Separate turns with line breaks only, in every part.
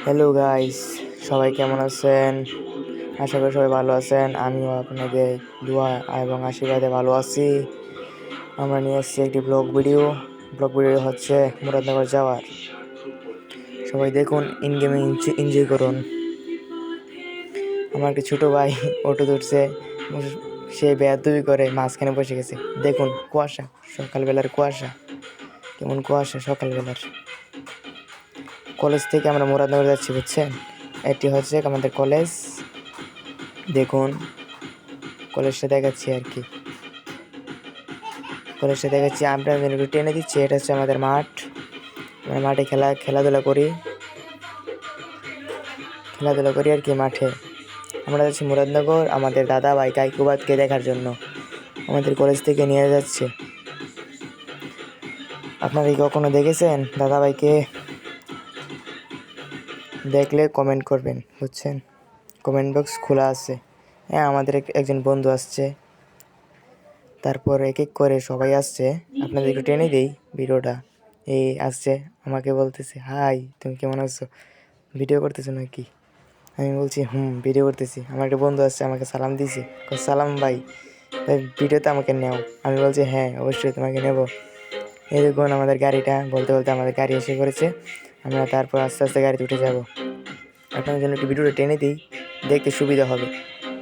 Hello guys সবাই কেমন আছেন? আশা করি সবাই ভালো আছেন। আমিও আপনাদের দোয়া এবং আশীর্বাদে ভালো আছি। আমরা নিয়ে এসেছি একটি ব্লগ ভিডিও ব্লগ ভিডিও হচ্ছে মুরাদনগর যাওয়ার। সবাই দেখুন ইন গেমে এনজয় করুন। আমার একটি ছোটো ভাই অটো ধরছে। সে বেয়াদবি করে মাঝখানে বসে গেছে। দেখুন, কুয়াশা, সকালবেলার কুয়াশা। কেমন কুয়াশা সকালবেলার। কলেজ থেকে আমরা মুরাদনগর যাচ্ছি, বুঝছেন? এটি হচ্ছে আমাদের কলেজ? দেখুন, কলেজটা দেখাচ্ছি আর কি। কলেজটা দেখাচ্ছি, আমরা একটু টেনে দিচ্ছি, এটা হচ্ছে আমাদের মাঠ। আমরা মাঠে খেলা, খেলাধুলা করি। খেলাধুলা করি আর কি মাঠে। আমরা যাচ্ছি মুরাদনগর, আমাদের দাদা ভাই কাইকুবাদকে দেখার জন্য। আমাদের কলেজ থেকে নিয়ে যাচ্ছে। আপনারা কি কখনো দেখেছেন দাদা ভাইকে? দেখলে কমেন্ট করবেন, বুঝছেন? কমেন্ট বক্স খোলা আছে। হ্যাঁ আমাদের এক- একজন বন্ধু আসছে। তারপর এক এক করে সবাই আসছে। আপনাদের একটু টেনে দিই ভিডিওটা। এই আসছে, আমাকে বলতেছে, হাই, তুমি কেমন আছো? ভিডিও করতেছো নাকি? আমি বলছি, হুম, ভিডিও করতেছি। আমার একটা বন্ধু আসছে, আমাকে সালাম দিয়েছে সালাম ভাই তাই ভিডিওতে আমাকে নেও। আমি বলছি হ্যাঁ অবশ্যই তোমাকে নেব। এই দেখুন, আমাদের গাড়িটা বলতে বলতে আমাদের গাড়ি এসে পড়েছে। আমরা তারপর আস্তে আস্তে গাড়িতে উঠে যাব। আপনাদের জন্য একটু ভিডিওটা টেনে দিই, দেখতে সুবিধা হবে।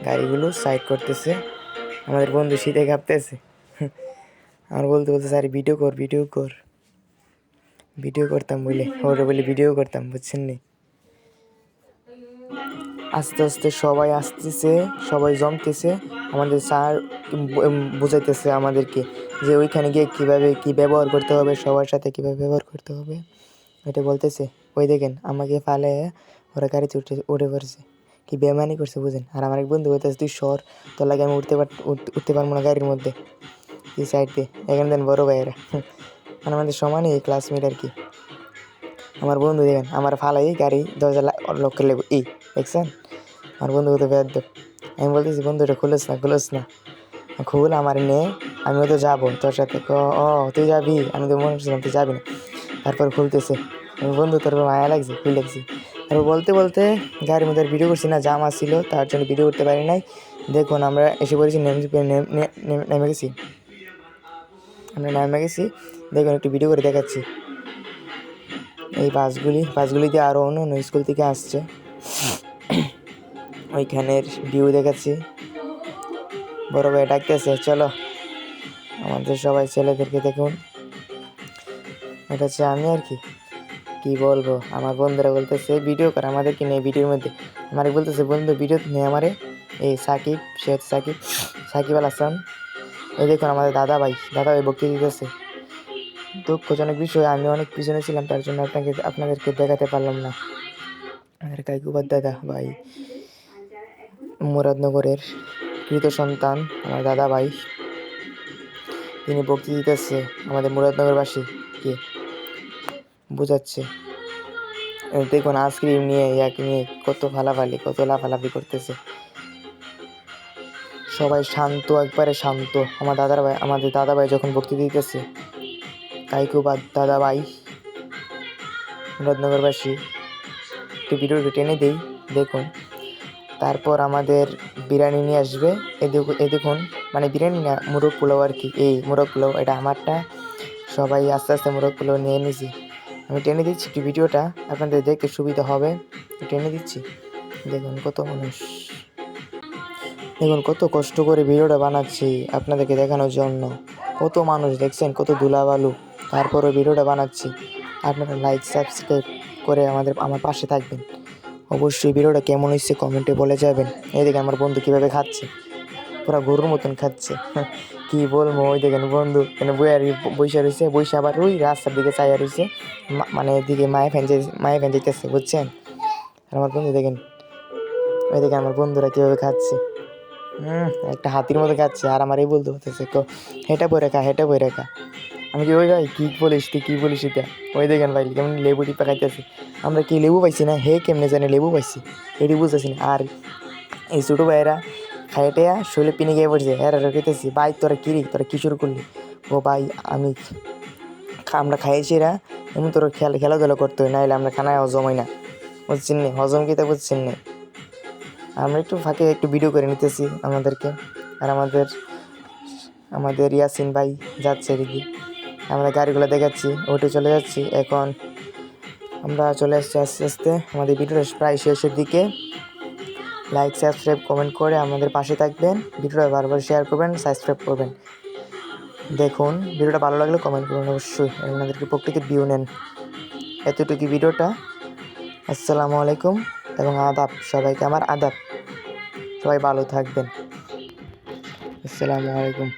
গাড়িগুলো সাইড করতেছে। আমাদের বন্ধু শীতে কাঁপতেছে। আমার বলতে বলতে স্যার, ভিডিও কর ভিডিও কর। ভিডিও করতাম বলে, ওরা বলে ভিডিও করতাম, বুঝছেন নি? আস্তে আস্তে সবাই আসতেছে, সবাই জমতেছে। আমাদের স্যার বোঝাইতেছে আমাদেরকে যে ওইখানে গিয়ে কীভাবে কী ব্যবহার করতে হবে, সবার সাথে কীভাবে ব্যবহার করতে হবে। এটা বলতেছে, ওই দেখেন, আমাকে ফালে ওরা গাড়িতে উঠে উঠে পড়ছে। কি বেমানি করছে বুঝেন? আর আমার এক বন্ধু বলতেছে, তুই সর, তোর লাগে আমি উঠতে পার উঠ- উঠতে পারব না গাড়ির মধ্যে। এই সাইড দিয়ে এখানে দেন বড় ভাইয়েরা। মানে আমাদের সমানই ক্লাসমেট আর কি। আমার বন্ধু দেখেন, আমার ফালাই গাড়ি দরজা লক করে লেবো। এই, দেখছেন? আমার বন্ধু তো বেদ আমি বলতেছি, বন্ধু, এটা খুলোস না খুলোস না। খুল, আমার নে, আমিও তো যাব তোর সাথে। ও, তুই যাবি? আমি তো মনে করছিলাম, তুই যাবি না। তারপর খুলতেছে। বন্ধু তারপর মায়া লাগছে খুলে লাগছে। তারপর বলতে বলতে গাড়ির মধ্যে ভিডিও করছি না, জাম আসছিল তার জন্য ভিডিও করতে পারি নাই। দেখুন, আমরা এসে পড়েছি, নেমে গেছি। আমরা নেমে গেছি, দেখুন, একটু ভিডিও করে দেখাচ্ছি। এই বাসগুলি বাসগুলি দিয়ে আরও অন্য অন্য স্কুল থেকে আসছে। ওইখানের ভিউ দেখাচ্ছি। বড় ভাই ডাকতেছে, চলো। আমাদের সবাই ছেলেদেরকে দেখুন। এটা হচ্ছে আমি আর কি। কি বলব? আমার বন্ধুরা বলতেছে, ভিডিও কর আমাদেরকে নিয়ে ভিডিওর মধ্যে? আমার বলতেছে, বন্ধু, ভিডিও নিয়ে আমারে। এই সাকিব হচ্ছে সাকিব। সাকিব আল হাসান এই দেখুন আমাদের দাদা ভাই দাদা ভাই বক্তৃতা দিতেছে। দুঃখজনক বিষয়, আমি অনেক পিছনে ছিলাম, তার জন্য আপনাকে, আপনাদেরকে দেখাতে পারলাম না। আমাদের কাইকুবাদ দাদা ভাই। মুরাদনগরের কৃত সন্তান, আমার দাদা ভাই। তিনি বক্তৃতা দিতেছে আমাদের মুরাদনগরবাসী। কে? বোঝাচ্ছে। দেখুন আইসক্রিম নিয়ে, এক নিয়ে কত ফালাফালি, কত লাফালাফি করতেছে। সবাই শান্ত, একবারে শান্ত। আমার দাদার ভাই আমাদের দাদা ভাই যখন বক্তৃতা দিতেছে কাইকুবাদ দাদা ভাই মুরাদনগরবাসী, একটু ভিডিওটা টেনে দিই, দেখুন। তারপর আমাদের বিরিয়ানি নিয়ে আসবে। এ দেখুন মানে বিরিয়ানি না, মুরগ পোলাও আর কি। এই মুরগ পোলাও, এটা আমারটা। সবাই আস্তে আস্তে মুরগ পোলাও নিয়ে নিয়েছি আমি টেনে দিচ্ছি একটু ভিডিওটা, আপনাদের দেখতে সুবিধা হবে। টেনে দিচ্ছি। দেখুন কত মানুষ। দেখুন কত কষ্ট করে ভিডিওটা বানাচ্ছি আপনাদেরকে দেখানোর জন্য। কত মানুষ দেখছেন, কত ধুলাবালু তারপরে ভিডিওটা বানাচ্ছি। আপনারা লাইক সাবস্ক্রাইব করে আমাদের, আমার পাশে থাকবেন। অবশ্যই ভিডিওটা কেমন হয়েছে কমেন্টে বলে যাবেন। এদিকে আমার বন্ধু কীভাবে খাচ্ছে? পুরো গরুর মতন খাচ্ছে। কি বলব? ওই দেখেন বন্ধু, এখানে বইয়া বৈশা রয়েছে বৈশা আবার ওই রাস্তার দিকে চাইয়া রয়েছে মানে এদিকে মায়ে ফ্যান মায়ে ফ্যান যেতেছে বুঝছেন? আর আমার বন্ধু দেখেন, ওই দেখেন আমার বন্ধুরা কীভাবে খাচ্ছে। হুম একটা হাতির মতো খাচ্ছে, আর আমার এই বলতে হতেছে তো হেঁটে বই রেখা হেঁটে বই রেখা আমি কি, ওই ভাই, কী বলিস তুই, কী বলিস এটা? ওই দেখেন ভাই, কেমন লেবু টিপা আমরা কি লেবু পাইছি না? হে, কেমনে জানি লেবু পাইছি। এটি বুঝতেছি না। আর এই ছোটো ভাইয়েরা খাইটে শৈলে পিনে গিয়ে পড়ছে হ্যাঁ রেখেতেছি ভাই, তোরা কিরি তোরা কি করলি? ও ভাই, আমি আমরা খাইছি এরা এমন তোর খেলা, খেলাধুলা করতে হয় নাহলে আমরা খানায় জমাই না। বুঝছেন নি? হজম কিতা বুঝছেন নি? আমরা একটু ফাঁকে একটু ভিডিও করে নিতেছি আমাদেরকে, আর আমাদের আমাদের ইয়াসিন ভাই যাচ্ছে এদিকে আমরা গাড়িগুলো দেখাচ্ছি ওটে চলে যাচ্ছি, এখন আমরা চলে আসছি আস্তে আস্তে, আমাদের ভিডিওটা প্রায় শেষের দিকে। লাইক সাবস্ক্রাইব কমেন্ট করে আমাদের পাশে থাকবেন। ভিডিওটা বারবার শেয়ার করবেন সাবস্ক্রাইব করবেন। দেখুন, ভিডিওটা ভালো লাগলে কমেন্ট করুন অবশ্যই আপনাদেরকে প্রকৃতির ভিউ নেন। এতটুকু ভিডিওটা। আসসালামু আলাইকুম, এবং আদাব, সবাইকে আমার আদাব। সবাই ভালো থাকবেন। আসসালামু আলাইকুম।